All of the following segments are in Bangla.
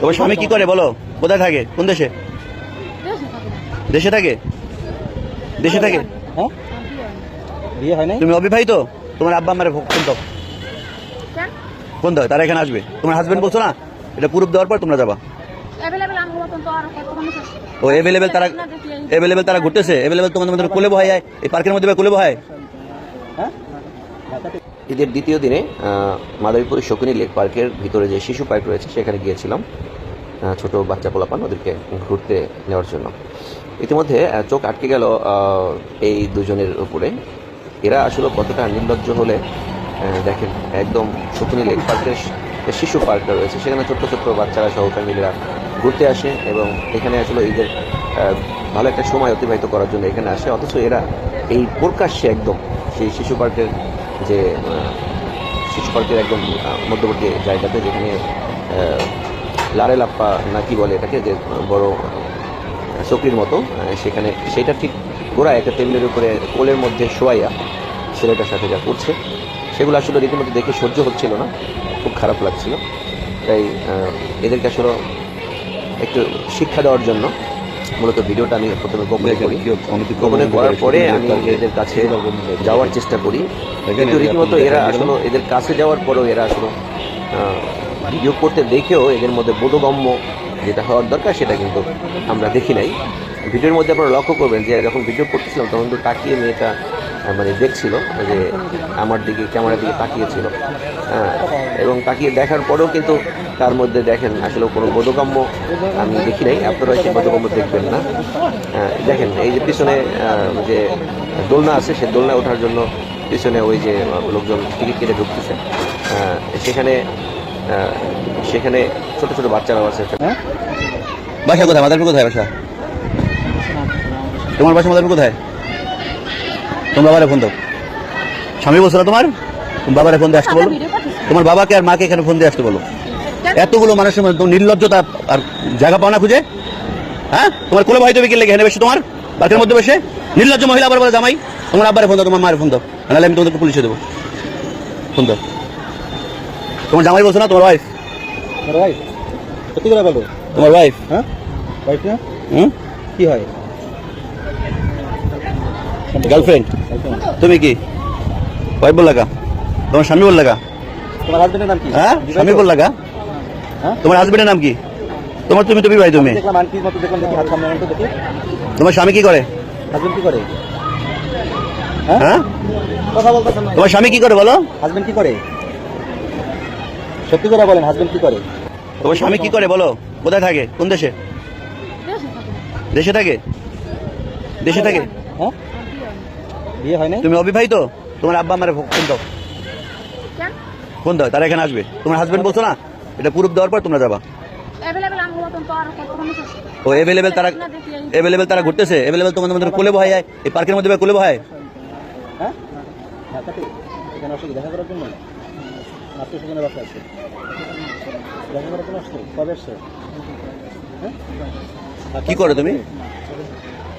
তোমার স্বামী কি করে বলো? কোথায় থাকে? কোন দেশে? দেশে থাকে? দেশে থাকে? হ্যাঁ? বিয়ে হয় তুমি অবিবাহিত? তোমার আব্বা আমার ফোন দাও। ফোন দাও তারা এখানে আসবে। তোমার হাজবেন্ড বলছো না? এটা প্রুফ দেওয়ার পর তোমরা যাবা। ও এভেলেবেল তারা এভেলেবেল তারা ঘুরতেছে। এভেলেবেল তোমাদের মধ্যে কোলে বহায় এই পার্কের মধ্যে কোলে বহায় হ্যাঁ? ঈদের দ্বিতীয় দিনে আহ, মাদারীপুর শকুনি লেক পার্কের ভিতরে যে শিশু পার্ক রয়েছে সেখানে গিয়েছিলাম ছোট বাচ্চা পোলাপান ওদেরকে ঘুরতে নেওয়ার জন্য। ইতিমধ্যে চোখ আটকে গেল এই দুজনের উপরে। এরা আসলে কতটা নির্লজ্জ হলে দেখেন একদম শকুনি লেক পার্কের শিশু পার্কটা রয়েছে। সেখানে ছোট্ট ছোট্ট বাচ্চারা সহ ফ্যামিলিরা ঘুরতে আসে এবং এখানে আসলে ঈদের ভালো একটা সময় অতিবাহিত করার জন্য এখানে আসে। অথচ এরা এই প্রকাশ্যে একদম সেই শিশু পার্কের যে পার্কের একদম মধ্যবর্তী জায়গাতে যেখানে লারে লাপ্পা না কি বলে এটাকে, যে, বড় চকরির মতো সেখানে, সেটা ঠিক গোড়ায় একটা টেবিলের উপরে কোলের মধ্যে শোয়াইয়া ছেলেটার সাথে যা করছে, সেগুলো আসলে রীতিমতো দেখে সহ্য হচ্ছিল না, খুব খারাপ লাগছিল। তাই এদেরকে আসলে একটু শিক্ষা দেওয়ার জন্য মূলত ভিডিওটা আমি প্রথমে গোপনে করি। গোপনে করার পরে আমি এদের কাছে যাওয়ার চেষ্টা করি। কিন্তু রীতিমতো এরা আসলে এদের কাছে যাওয়ার পরেও এরা আসলে ভিডিও করতে দেখেও এদের মধ্যে বোধগম্য যেটা হওয়ার দরকার সেটা কিন্তু আমরা দেখি নাই। ভিডিওর মধ্যে আপনারা লক্ষ্য করবেন যে যখন ভিডিও করতেছিলাম তখন তো তাকিয়ে মেয়েটা মানে দেখছিল যে আমার দিকে ক্যামেরার দিকে তাকিয়েছিল। হ্যাঁ, এবং তাকিয়ে দেখার পরেও কিন্তু তার মধ্যে দেখেন আসলে কোনো বোধগম্য আমি দেখি নাই। আপনারা সেই বোধগম্য দেখবেন না। হ্যাঁ, দেখেন এই যে পিছনে যে দোলনা আছে সে দোলনা ওঠার জন্য পিছনে ওই যে লোকজন টিকিট কেটে ঢুকতেছে। সেখানে সেখানে ছোট ছোট বাচ্চারাও আছে। হ্যাঁ বাসা কোথায়? মাদারপুর কোথায় বাসা? তোমার বাসা মাদারপুর কোথায়? তোমার বাবারে ফোন দাও। স্বামী বলছো না তোমার? তোমার বাবারে ফোন দিয়ে আসতে বলো। তোমার বাবাকে আর মাকে এখানে ফোন দিয়ে আসতে বলো। এতগুলো মানুষের মধ্যে তোমার নির্লজ্জতা আর জায়গা পাও না খুঁজে? হ্যাঁ? তোমার কোলে ভাই বিকেল লেগে এখানে বেশি তোমার? পার্কের মধ্যে বসে? নির্লজ্জ মহিলা আবার বলে জামাই তোমার আব্বারে ফোন দাও তোমার মায়ের ফোন দাও। নাহলে আমি তোমাদেরকে পুলিশে দেবো। ফোন দাও। তোমার জামাই বলছো না তোমার ওয়াইফ সত্যি করে তোমার ওয়াইফ হ্যাঁ? ওয়াইফ না? হুম? কি হয়? গার্লফ্রেন্ড তুমি কি? ওয়াইফ বল লাগা? তোমার স্বামী বল লাগা? তোমার হাজবেন্ডের নাম কি? হ্যাঁ? স্বামী বল লাগা? হ্যাঁ? তোমার হাজবেন্ডের নাম কি? তোমার তুমি তুমি ভাই তুমি দেখলাম আন্টির মতো দেখলাম দেখি হাত সামনে তো দেখি। তোমার স্বামী কি করে? হাজবেন্ড কি করে? হ্যাঁ? কথা বলতেছেন তোমার স্বামী কি করে বলো? হাজবেন্ড কি করে? সত্যি করে বলেন হাজবেন্ড কি করে? তোমার স্বামী কি করে বলো? কোথায় থাকে? কোন দেশে? দেশে থাকে? দেশে থাকে? হ্যাঁ? বিয়ে হয় নাই? তুমি অবিবাহিত? তোমার আব্বা আমার ফোন দাও। কেন? ফোন দাও তারা এখানে আসবে। তোমার হাজবেন্ড বলছো না? এটা প্রুফ দেওয়ার পর তোমরা যাবা। অ্যাভেলেবেল ও এভেলেবেল তারা এভেলেবেল তারা ঘুরতেছে। এভেলেবেল তোমাদের মধ্যে কোলে বহায় যায় এই পার্কের মধ্যে কোলে বহায় হ্যাঁ? ঢাকাতে? এখানে আসলে দেখা করার জন্য? আত্মীয় স্বজনের বাসা আছে। দেখা করার জন্য আসছে? কবে আসছে? হ্যাঁ? কি করো তুমি?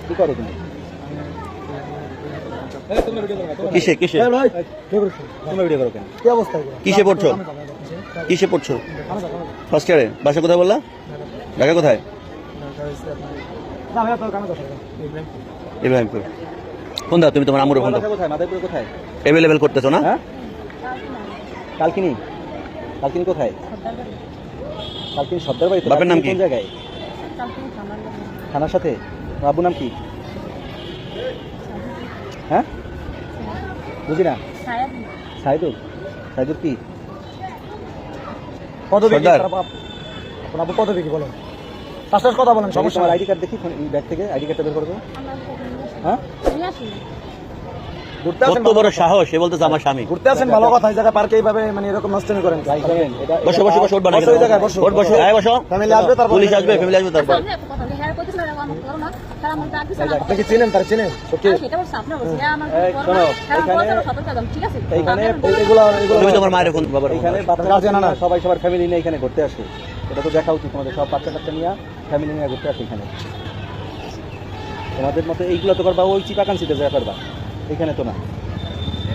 কি করো তুমি? কিসে কিসে তোমরা ভিডিও করো কেন? কি অবস্থা কিসে পড়ছো? কিসে পড়ছো? ফার্স্ট ইয়ারে বাসা কোথায় বললা? ঢাকা কোথায়? ইব্রাহিমপুর ফোন দাও তুমি তোমার আমুরে ফোন দাও কোথায়? অ্যাভেলেবেল করতেছো না? হ্যাঁ? কালকিনি? কালকিনি কোথায়? কালকিনি সর্দার বাড়িতে বাপের নাম কি? জায়গায়? থানার সাথে? আব্বুর নাম কি? হ্যাঁ? বুঝি না? সাইদুল। সাইদুল কি? পদবী কি? আপনার আপ- আপনার আব্বু বলেন? তার কথা বলেন সমস্যা আইডি কার্ড দেখি ব্যাগ থেকে আইডি কার্ডটা বের করব হ্যাঁ? ঘুরতে আসেন কত বড় সাহস সে বলতেছে আমার স্বামী। ঘুরতে আসেন ভালো কথা এই জায়গায় পার্কে এইভাবে মানে এরকম নষ্টমি করেন। বসো বসো বসো বসো, বসো। ফ্যামিলি আসবে তারপর। পুলিশ আসবে ফ্যামিলি আসবে তারপর। আপনি চিনেন? তার চিনেন? না। সবাই সবার ফ্যামিলি নিয়ে এখানে ঘুরতে আসে। এটা তো দেখা উচিত তোমাদের সব বাচ্চা কাচ্চা নিয়ে ফ্যামিলি নিয়ে ঘুরতে আসে এখানে। তোমাদের মতো এইগুলো তো করবা ওই চিপাকান্সিতে যা করবা। এখানে তো না।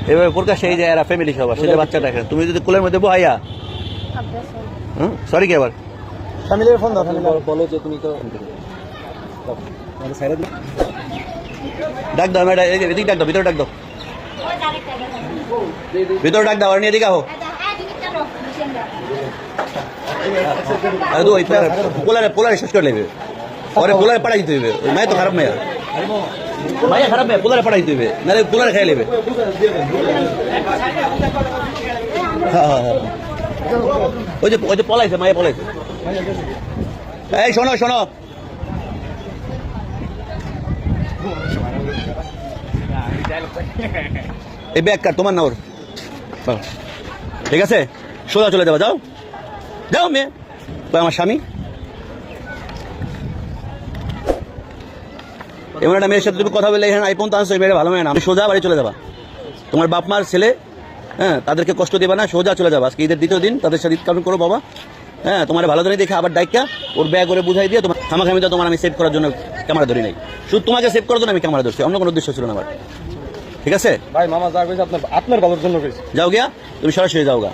এভাবে প্রকাশ্যে এই যে এরা ফ্যামিলি সবার সেটা বাচ্চাটা এখানে তুমি যদি কোলের মধ্যে বহাইয়া সরি কি আবার? ফ্যামিলির ফোন দাও বলো- যে তুমি তো। ডাক দাও ম্যাডাম এদিকে ডাক দাও, ভিতরে ডাক দাও। ভিতরে ডাক দাও আর নিয়ে আহো পোলারে পোলারে শেষ করে নেবে। পরে পোলারে পাঠাই দিতে হবে। মায়ের তো খারাপ মেয়ে। মাইয়া খারাপ মেয়ে, পোলারে পাঠাই দিতে হবে। নাহলে পোলারে খাই নেবে। হ্যাঁ হ্যাঁ হ্যাঁ। ওই যে ওই যে পলাইছে, মায়ে পলাইছে। এই, শোনো শোনো। এই ব্যাগ কার, তোমার না ওর? ঠিক আছে, সোজা চলে যাবা, যাও। যাও মেয়ে। তো আমার স্বামী? এমন একটা মেয়ের সাথে তুমি কথা বলে এখানে আইফোন তো আনছো মেয়েটা ভালো মেয়ে না। আমি সোজা বাড়ি চলে যাবা। তোমার বাপ, মার ছেলে হ্যাঁ তাদেরকে কষ্ট দেবা না, সোজা চলে যাবা। আজকে ঈদের দ্বিতীয় দিন, তাদের সাথে ঈদ পালন করো, বাবা। হ্যাঁ তোমার ভালো দিনে দেখে আবার ডাইকা, ওর ব্যাগ করে বুঝাই দিয়ে তোমার খামাখামিতে তোমার আমি সেভ করার জন্য ক্যামেরা ধরি নাই। শুধু তোমাকে সেভ করার জন্য আমি ক্যামেরা ধরছি, অন্য কোনো উদ্দেশ্য ছিল না আমার। ঠিক আছে? ভাই মামা যা কইছে আপনার আপনার ভালোর জন্য কইছে। যাও গিয়া তুমি সরাসরি যাও গা।